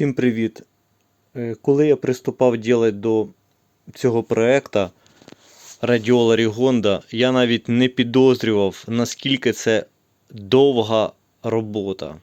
Всім привіт! Е, Коли я приступав ділити до цього проекту Радіола Рігонда, я навіть не підозрював, наскільки це довга робота.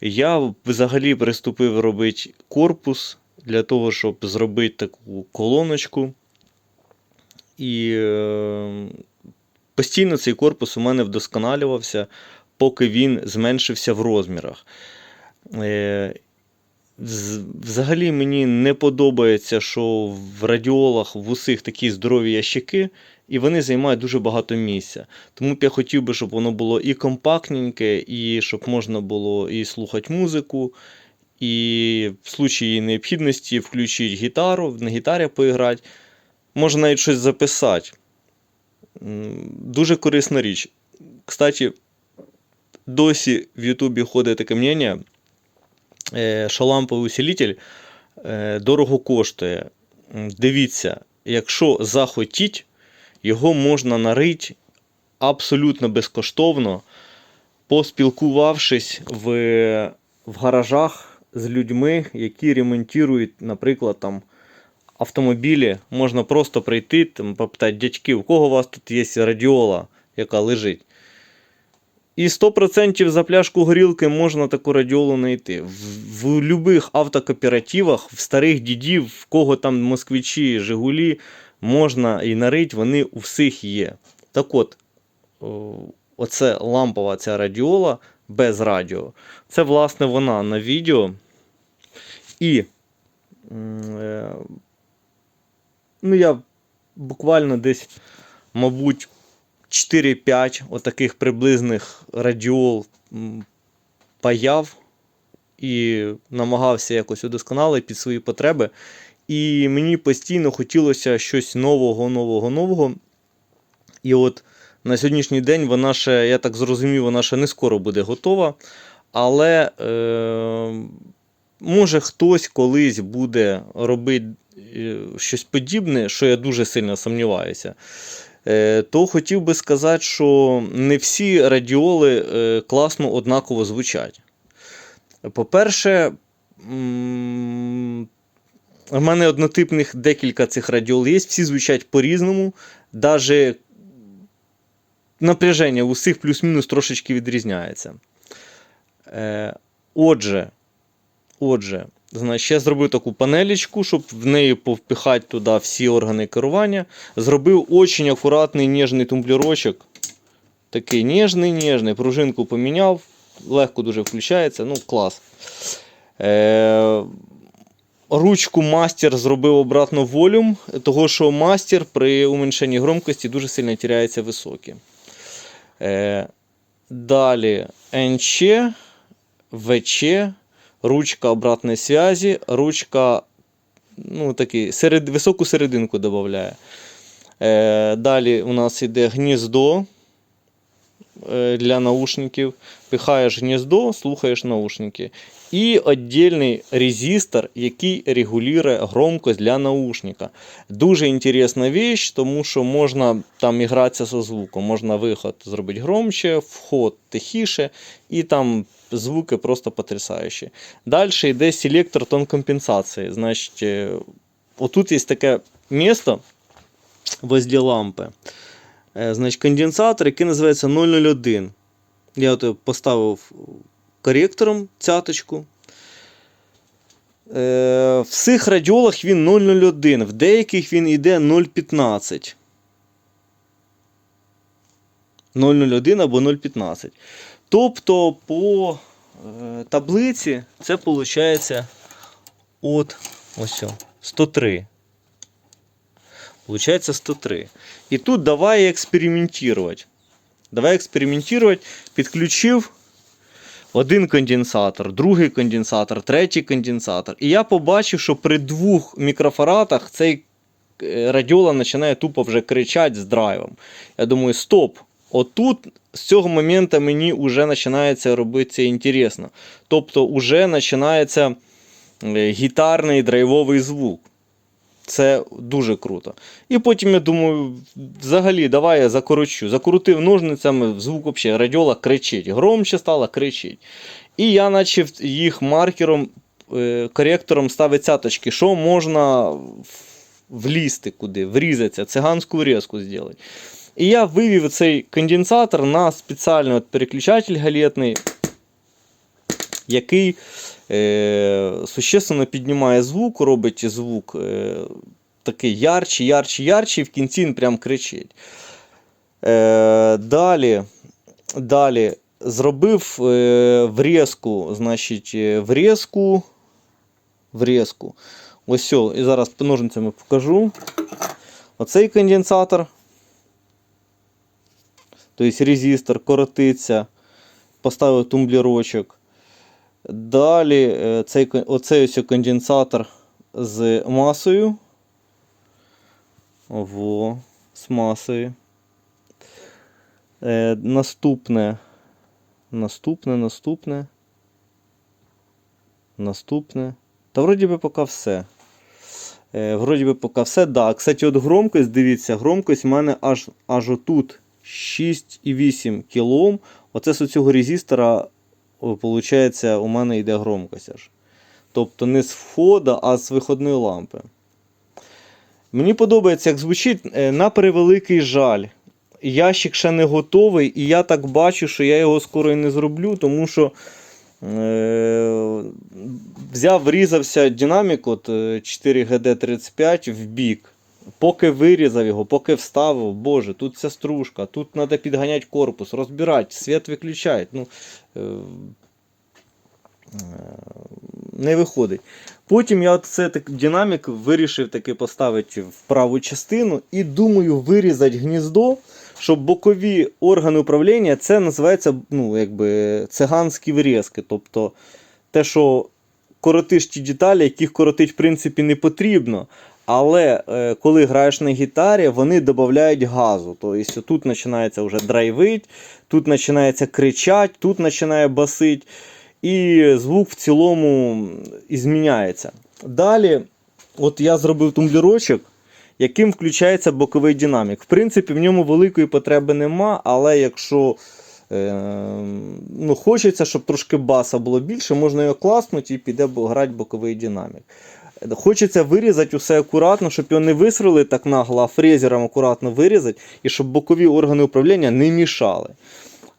Я взагалі приступив робити корпус для того, щоб зробити таку колоночку. І е, постійно цей корпус у мене вдосконалювався, поки він зменшився в розмірах. Е, Взагалі мені не подобається, що в радіолах в усіх такі здорові ящики, і вони займають дуже багато місця. Тому б я хотів би, щоб воно було і компактненьке, і щоб можна було і слухати музику, і в случаї необхідності включити гітару, на гітарі поіграти. Можна навіть щось записати. Дуже корисна річ. Кстати, досі в Ютубі ходить таке мнення, е, що усилитель е, дорого коштує. Дивіться, якщо захотіть, його можна нарити абсолютно безкоштовно, поспілкувавшись в, в гаражах з людьми, які ремонтують, наприклад, там, автомобілі. Можна просто прийти, там, попитати, дядьки, у кого у вас тут є радіола, яка лежить. І 100% за пляшку горілки можна таку радіолу знайти. В, в будь-яких автокооперативах, в старих дідів, в кого там москвичі, Жигулі, можна і нарить, вони у всіх є. Так от, оце лампова ця радіола без радіо. Це, власне, вона на відео. І е, ну, я буквально десь, мабуть, 4-5 отаких приблизних радіол паяв і намагався якось удосконалити під свої потреби. І мені постійно хотілося щось нового, нового, нового. І от на сьогоднішній день вона ще, я так зрозумів, вона ще не скоро буде готова. Але е, може хтось колись буде робити е, щось подібне, що я дуже сильно сумніваюся. Е, то хотів би сказати, що не всі радіоли е, класно однаково звучать. По-перше, в мене однотипних декілька цих радіол є, всі звучать по-різному. Даже напряження у всіх плюс-мінус трошечки відрізняється. Е, Отже, отже, значить, я зробив таку панелечку, щоб в неї повпихати туди всі органи керування. Зробив очень акуратний ніжний тумблерочок. Такий ніжний, ніжний. Пружинку поміняв, легко дуже включається. Ну, клас. Е, ручку мастер зробив обратно волюм, того що мастер при уменьшенні громкості дуже сильно тіряється високі. Е, далі НЧ, ВЧ, ручка обратної зв'язі, ручка ну, такий, серед, високу серединку додає. Е, далі у нас йде гніздо е, для наушників. Пихаєш гніздо, слухаєш наушники. І віддільний резистор, який регулює громкость для наушника. Дуже інтересна вещь, тому що можна там гратися зі звуком. Можна виход зробити громче, вход тихіше, і там звуки просто потрясаючі. Далі йде селектор тон компенсації. Значить, е, отут є таке місто возле лампи. Е, Значить, конденсатор, який називається 001. Я от поставив коректором цяточку. Е, в цих радіолах він 001, в деяких він йде 015. 001 або 015. Тобто по е, таблиці це виходить от ось 103. Получається 103. І тут давай експериментувати. Давай експериментувати. Підключив один конденсатор, другий конденсатор, третій конденсатор. І я побачив, що при двох мікрофаратах цей е, радіола починає тупо вже кричати з драйвом. Я думаю, стоп. Отут з цього моменту мені вже починається робитися інтересно. Тобто, вже починається е, гітарний драйвовий звук. Це дуже круто. І потім я думаю, взагалі, давай я закорочу. Закрутив ножницями, звук взагалі радіола кричить. Громче стало кричить. І я почав їх маркером е, коректором ставить цяточки, що можна влізти куди, врізатися, циганську врізку зробити. І я вивів цей конденсатор на спеціальний от переключатель галетний, який е, существенно піднімає звук, робить звук е, такий ярче, ярче, ярче, і в кінці він прям кричить. Е, далі, далі зробив е, врізку, значить, е, врізку, врізку. Ось все, і зараз ножницями покажу. Оцей конденсатор. Тобто резистор коротиться, поставив тумблірочок. Далі е, цей, оцей ось конденсатор з масою. Во, з масою. Е, наступне. Наступне, наступне. Наступне. Та вроді би поки все. Е, вроді би поки все. Да. Кстати, от громкость, дивіться, громкость в мене аж, аж отут 6,8 кОм. Оце з цього резистора, виходить, у мене йде громкость аж. Тобто не з входа, а з виходної лампи. Мені подобається, як звучить, е, на превеликий жаль. Ящик ще не готовий, і я так бачу, що я його скоро і не зроблю, тому що е, взяв, врізався динамік от е, 4GD35 в бік. Поки вирізав його, поки вставив, боже, тут ця стружка, тут треба підганяти корпус, розбирати, світ виключають. Ну, е, е, не виходить. Потім я це так, динамік вирішив таки поставити в праву частину і думаю вирізати гніздо, щоб бокові органи управління це називається ну, якби, циганські врізки. Тобто те, що коротиш ті деталі, яких коротить в принципі не потрібно. Але е, коли граєш на гітарі, вони додають газу. Тобто тут починається вже драйвить, тут починається кричать, тут починає басить. І звук в цілому зміняється. Далі, от я зробив тумблірочок, яким включається боковий динамік. В принципі, в ньому великої потреби нема, але якщо е, ну, хочеться, щоб трошки баса було більше, можна його класнути і піде грати боковий динамік. Хочеться вирізати усе акуратно, щоб його не висрали так нагло, а фрезером акуратно вирізати, і щоб бокові органи управління не мішали.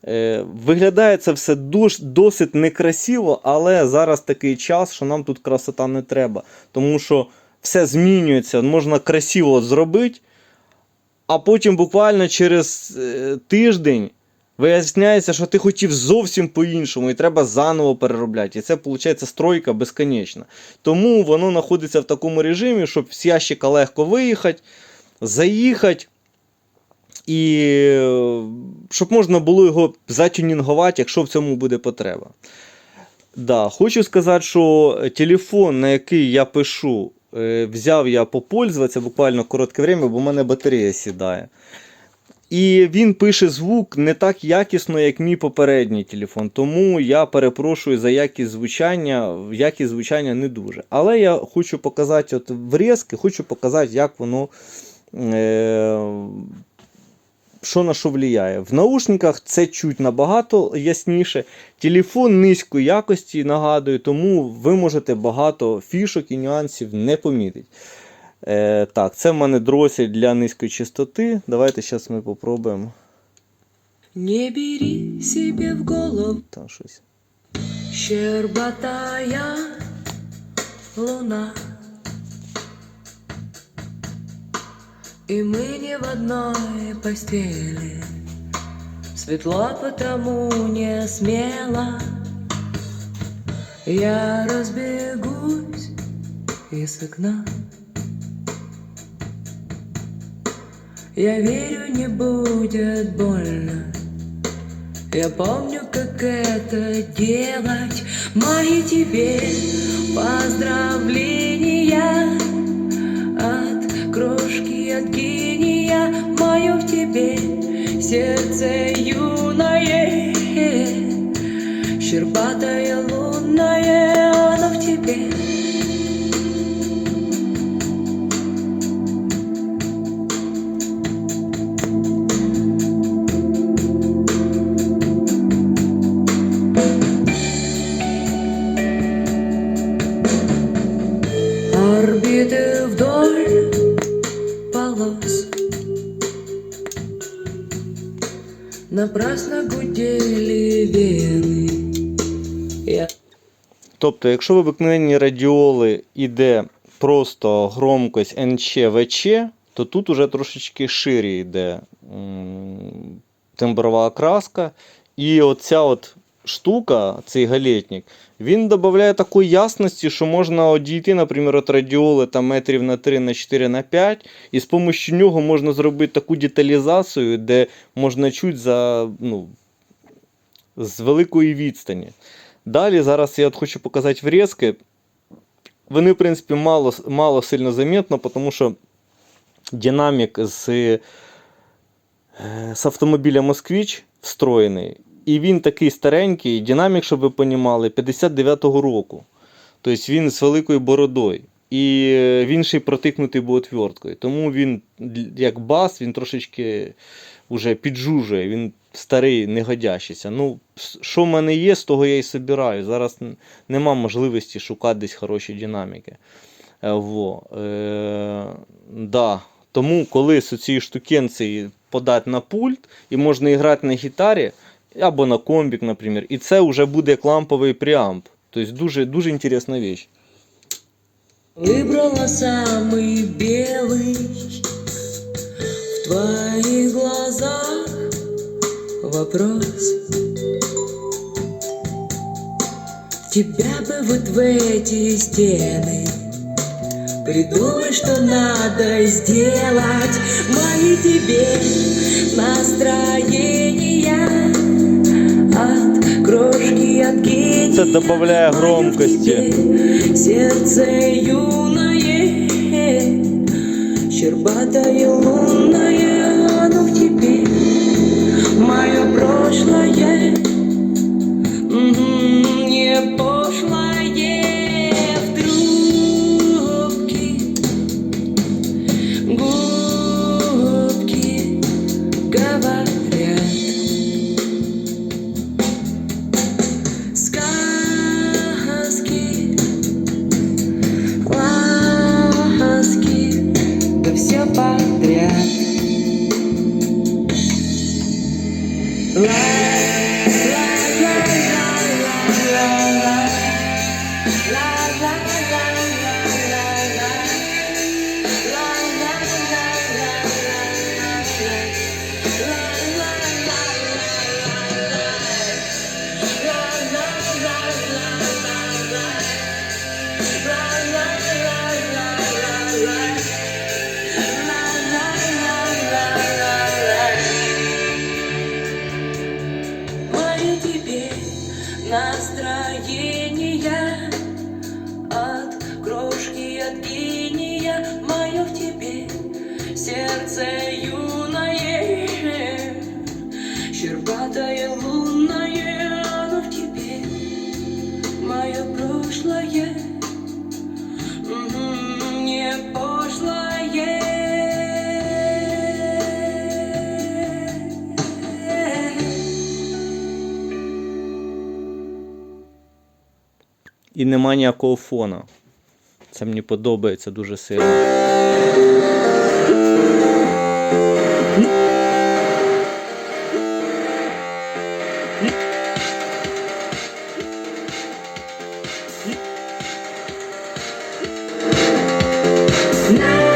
Е, Виглядає це все досить некрасиво, але зараз такий час, що нам тут красота не треба. Тому що все змінюється, можна красиво зробити, а потім буквально через е, тиждень виясняється, що ти хотів зовсім по-іншому, і треба заново переробляти. І це виходить стройка безконечна. Тому воно знаходиться в такому режимі, щоб з ящика легко виїхати, заїхати. І щоб можна було його затюнінгувати, якщо в цьому буде потреба. Да, хочу сказати, що телефон, на який я пишу, е, взяв я попользуватися буквально коротке время, бо в мене батарея сідає. І він пише звук не так якісно, як мій попередній телефон. Тому я перепрошую за якість звучання. Якість звучання не дуже. Але я хочу показати от врізки, хочу показати, як воно. Е- що на що впливає. В наушниках це чуть набагато ясніше. Телефон низької якості, нагадую, тому ви можете багато фішок і нюансів не помітити. Е, так, це в мене дросель для низької частоти. Давайте зараз ми попробуємо. Не бери себе в голову Там щось. Щербатая луна И мы не в одной постели Светло потому не смело Я разбегусь из окна Я верю, не будет больно. Я помню, как это делать. Мои тебе поздравления От крошки, от гения. Мое в тебе сердце юное Щербатое цветы вдоль полос Напрасно гудели вены Я Тобто, якщо в обикновенні радіоли йде просто громкость НЧ ВЧ, то тут уже трошечки шире йде темброва окраска. І оця от штука, цей галетник, він додає такої ясності, що можна одійти, наприклад, від радіоли там, метрів на 3, на 4, на 5, і з допомогою нього можна зробити таку деталізацію, де можна чути за, ну, з великої відстані. Далі зараз я от хочу показати врізки. Вони, в принципі, мало, мало сильно замітно, тому що динамік з, е, з автомобіля Москвич встроєний. І він такий старенький, динамік, щоб ви понімали, 59-го року. Тобто він з великою бородою. І е, він ще й протикнутий був отверткою. Тому він, як бас, він трошечки вже піджужує, він старий, не годящийся. Ну, що в мене є, з того я і собираю. Зараз нема можливості шукати десь хороші динаміки. Е, Во. Е, да. Тому, коли з цієї штукенції подати на пульт, і можна грати на гітарі або на комбік, наприклад, і це вже буде як ламповий преамп. Тобто дуже, дуже інтересна річ. Выбрала самый белый В твоих глазах вопрос Тебя бы вот в эти стены Придумай, что надо сделать Мои тебе настроения це додає громкості. Серце юное, щербатое la la І нема ніякого фона. Це мені подобається дуже сильно. Я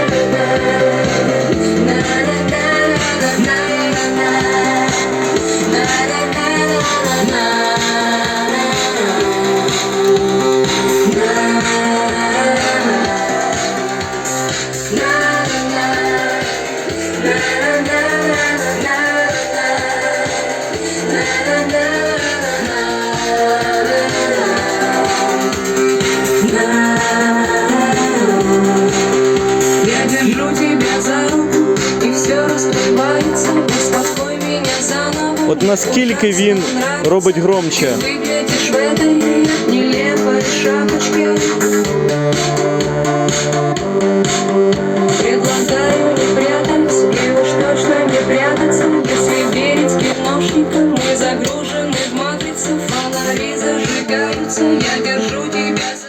Я держу тебя за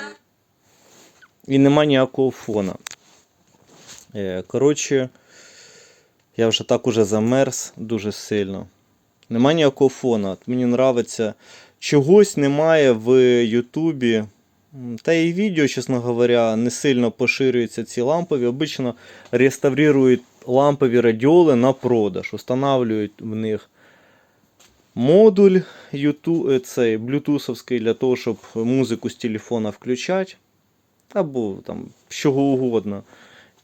і нема ніякого фона. Е, коротше, я вже так уже замерз дуже сильно. Нема ніякого фона. От Мені нравиться. Чогось немає в Ютубі. Та і відео, чесно говоря, не сильно поширюються ці лампові. Обично реставрують лампові радіоли на продаж. Устанавлюють в них модуль YouTube, е, цей блютусовський для того, щоб музику з телефона включати. Або там з чого угодно.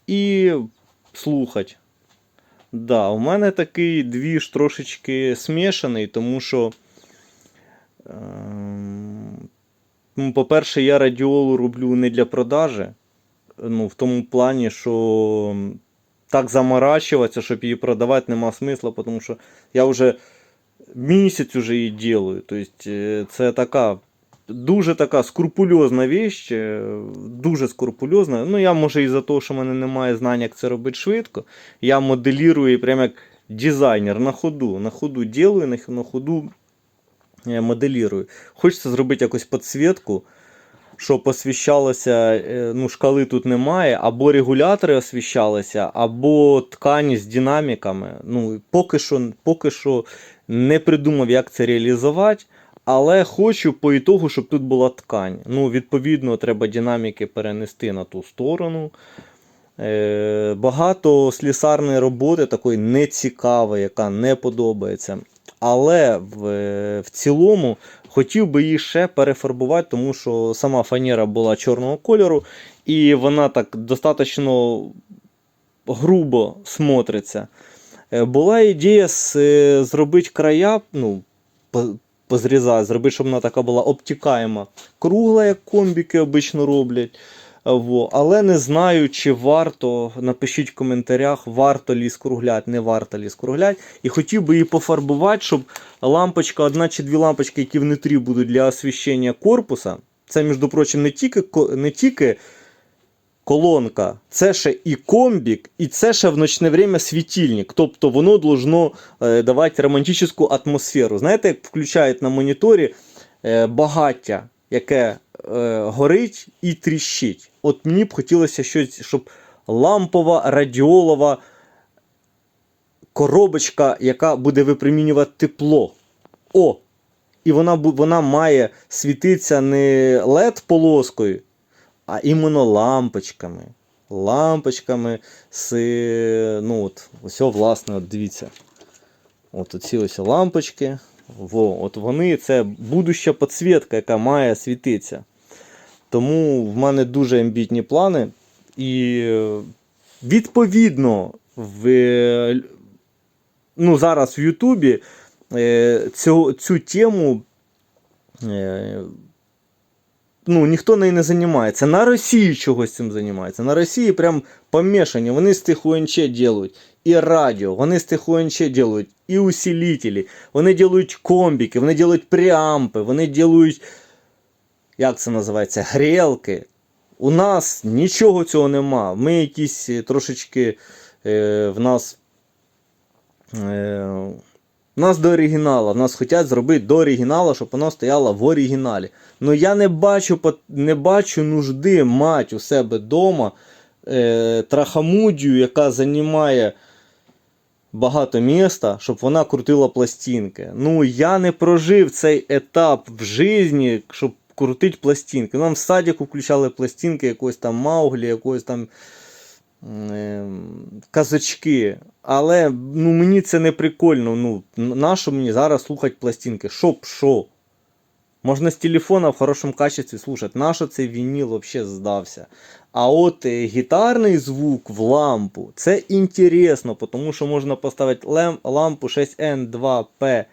І слухати. Да, у мене такий двіж трошечки смішаний, тому що. ну, По-перше, я радіолу роблю не для продажі. Ну, в тому плані, що так заморачуватися, щоб її продавати, нема смисла, тому що я вже місяць уже її ділаю. Тобто, е, це така дуже така скрупульозна віч, е, дуже скрупульозна. Ну, я може із-за того, що в мене немає знань, як це робити швидко. Я моделірую прямо як дизайнер на ходу. На ходу ділаю, на, ходу е, моделірую. Хочеться зробити якусь підсвітку, щоб освіщалося, е, ну, шкали тут немає, або регулятори освіщалися, або ткані з динаміками. Ну, поки що, поки що не придумав, як це реалізувати. Але хочу по ітогу, щоб тут була ткань. Ну, відповідно, треба динаміки перенести на ту сторону. Е, багато слісарної роботи, такої нецікавої, яка не подобається. Але в, в цілому хотів би її ще перефарбувати, тому що сама фанера була чорного кольору, і вона так достатньо грубо смотриться. Е, Була ідея з, е, зробити края, ну, позрізати, зробити, щоб вона така була обтікаєма, кругла, як комбіки обично роблять. Во. Але не знаю, чи варто, напишіть в коментарях, варто лі скруглять, не варто лі скруглять. І хотів би її пофарбувати, щоб лампочка, одна чи дві лампочки, які внутрі будуть для освіщення корпуса. Це, між прочим, не тільки, не тільки колонка, це ще і комбік, і це ще в ночне время світильник. Тобто воно должно е, давати романтичну атмосферу. Знаєте, як включають на моніторі е, багаття, яке е, горить і тріщить. От мені б хотілося щось, щоб лампова, радіолова коробочка, яка буде випромінювати тепло. О! І вона, вона має світитися не led полоскою, а іменно лампочками. Лампочками з. е, Ну, от, ось, власне, от дивіться. От ці ось лампочки. Во, от вони це будуща підсвітка, яка має світитися. Тому в мене дуже амбітні плани. І е, відповідно, в, е, ну, зараз в Ютубі е, цю, цю тему. Ну, ніхто нею не займається. На Росії чогось цим займається. На Росії прям помішані. Вони з тих УНЧ ділають і радіо, вони з тих УНЧ ділають і усилителі, вони ділають комбіки, вони ділають преампи, вони ділають, як це називається, грілки. У нас нічого цього нема. Ми якісь е, трошечки е, в нас. Е, нас до оригіналу, в нас хочуть зробити до оригіналу, щоб воно стояло в оригіналі. Ну я не бачу, не бачу нужди мати у себе вдома е, трахамудію, яка займає багато міста, щоб вона крутила пластинки. Ну я не прожив цей етап в житті, щоб крутити пластинки. Нам в садіку включали пластинки якогось там Мауглі, якогось там ем, казачки. Але ну, мені це не прикольно. Ну, нащо мені зараз слухати пластинки? Щоб що? Можна з телефона в хорошому качестві слухати. Нащо цей вініл взагалі здався? А от е, гітарний звук в лампу це інтересно, тому що можна поставити лампу 6N2P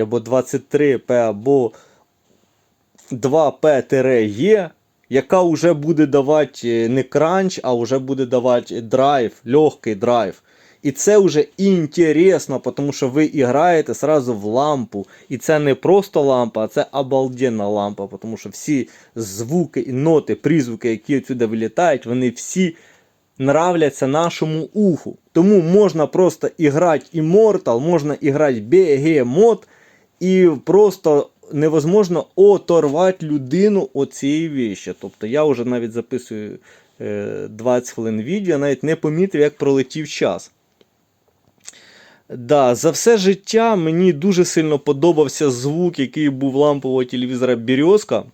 або 23P або 2P-E, яка вже буде давати е, не кранч, а вже буде давати драйв, легкий драйв. І це вже інтересно, тому що ви граєте сразу в лампу. І це не просто лампа, а це обалденна лампа, тому що всі звуки і ноти, призвуки, які відсюди вилітають, вони всі нравляться нашому уху. Тому можна просто іграти Immortal, можна іграти Behemoth, і просто невозможно оторвати людину від цієї. Тобто я вже навіть записую е, 20 хвилин відео, навіть не помітив, як пролетів час. Да, за все життя мені дуже сильно подобався звук, який був лампового телевізора Березка.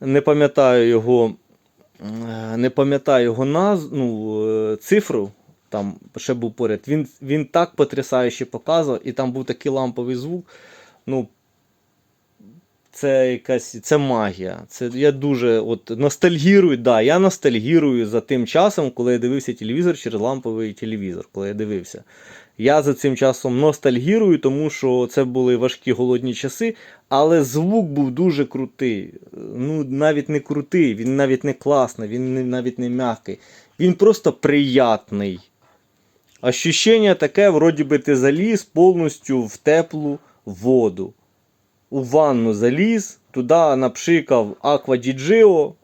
Не пам'ятаю його, е, не пам'ятаю його наз, ну, е, цифру. Там ще був поряд. Він, він так потрясающе показував, і там був такий ламповий звук. Ну, це якась це магія. Це я дуже от ностальгірую. Да, я ностальгірую за тим часом, коли я дивився телевізор через ламповий телевізор, коли я дивився. Я за цим часом ностальгірую, тому що це були важкі голодні часи, але звук був дуже крутий. Ну, навіть не крутий, він навіть не класний, він навіть не м'який. Він просто приятний. Ощущення таке, вроді би ти заліз повністю в теплу воду. У ванну заліз, туди напшикав Аквадіджио,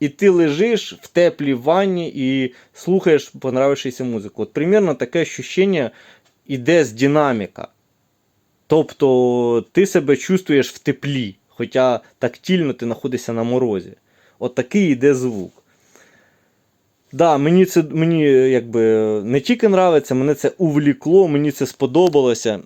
і ти лежиш в теплій ванні і слухаєш понравившуюся музику. От примерно таке ощущення іде з динаміка. Тобто ти себе чувствуєш в теплі, хоча тактильно ти знаходишся на морозі. От такий іде звук. Да, мені це мені якби не тільки нравиться, мене це увлікло, мені це сподобалося.